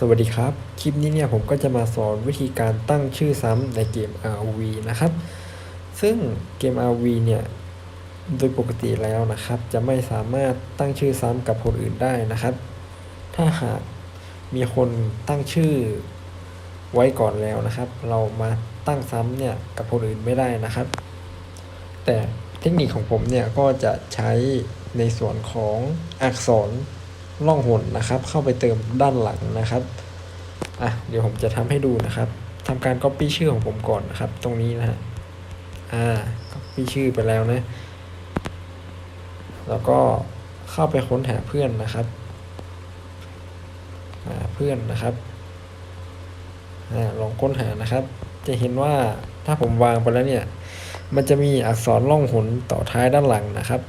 สวัสดีครับ คลิปนี้เนี่ยผมก็จะมาสอนวิธีการตั้งชื่อซ้ำในเกม ROV นะครับ ซึ่งเกม ROV เนี่ยโดยปกติแล้วนะครับ จะไม่สามารถตั้งชื่อซ้ำกับคนอื่นได้นะครับ ถ้าหากมีคนตั้งชื่อไว้ก่อนแล้วนะครับ เรามาตั้งซ้ำเนี่ยกับคนอื่นไม่ได้นะครับ แต่เทคนิคของผมเนี่ยก็จะใช้ในส่วนของอักษร ล่องหนนะครับ เข้าไปเติมด้านหลังนะครับอะเดี๋ยวผมจะทำให้ดูนะครับทำการ Copy ชื่อของผมก่อนนะครับ ตรงนี้นะฮะอ่า Copy ชื่อไปแล้วนะ แล้วก็เข้าไปค้นหาเพื่อนนะครับหาเพื่อนนะครับอ่าลองค้นหานะครับ จะเห็นว่าถ้าผมวางไปแล้วเนี่ย มันจะมีอักษรล่องหนต่อท้ายด้านหลังนะครับ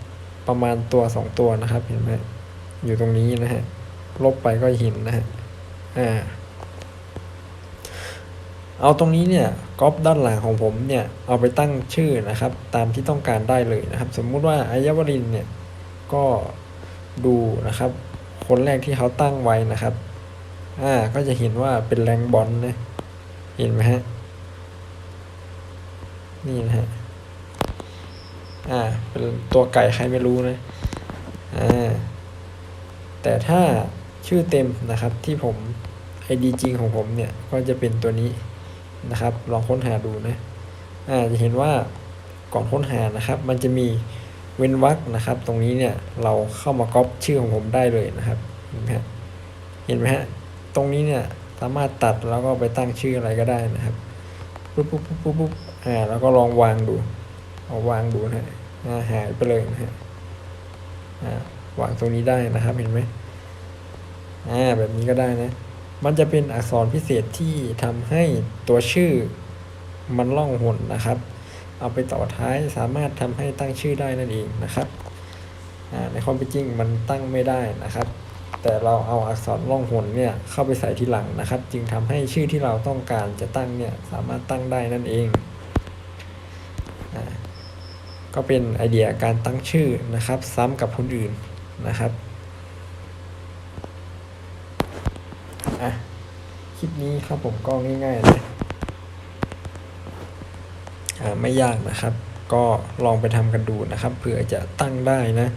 ประมาณตัวสองตัวนะครับเห็นไหม อยู่ตรงนี้นะฮะ ลบไปก็เห็นนะฮะ อ่า เอาตรงนี้เนี่ยก๊อปด้านหลังของผมเนี่ย เอาไปตั้งชื่อนะครับ ตามที่ต้องการได้เลยนะครับ สมมุติว่าอายวรินเนี่ย ก็ดูนะครับ คนแรกที่เขาตั้งไว้นะครับ อ่า ก็จะเห็นว่าเป็นแรงบอลนะ เห็นไหมฮะ นี่นะฮะ อ่า เป็นตัวไก่ใครไม่รู้นะ อ่า แต่ถ้าชื่อเต็มนะครับที่ผม ID จริงของผมเนี่ยก็จะเป็นตัวนี้นะครับ ลองค้นหาดูนะอ่าจะเห็นว่าก่อนค้นหานะครับ มันจะมีเว้นวรรคนะครับ ตรงนี้เนี่ยเราเข้ามาก๊อปชื่อของผมได้เลยนะครับ เห็นไหมฮะเห็นไหมฮะตรงนี้เนี่ยสามารถตัดแล้วก็ไปตั้งชื่ออะไรก็ได้นะครับปุ๊บปุ๊บปุ๊บปุ๊บปุ๊บอ่าแล้วก็ลองวางดูเอาวางดูนะฮะหายไปเลยนะฮะอ่า วางตรงนี้ได้นะครับเห็นไหมอ่าแบบนี้ก็ได้นะ มันจะเป็นอักษรพิเศษที่ทำให้ตัวชื่อมันล่องหนนะครับ เอาไปต่อท้ายสามารถทำให้ตั้งชื่อได้นั่นเองนะครับอ่าในความเป็นจริงมันตั้งไม่ได้นะครับ แต่เราเอาอักษรล่องหนเนี่ยเข้าไปใส่ทีหลังนะครับ จึงทำให้ชื่อที่เราต้องการจะตั้งเนี่ยสามารถตั้งได้นั่นเองอ่าก็เป็นไอเดียการตั้งชื่อนะครับ ซ้ำกับคนอื่น นะครับอะคลิปนี้ครับผมก็ง่ายๆเลยอ่าไม่ยากนะครับ ก็ลองไปทำกันดูนะครับเผื่อจะตั้งได้นะ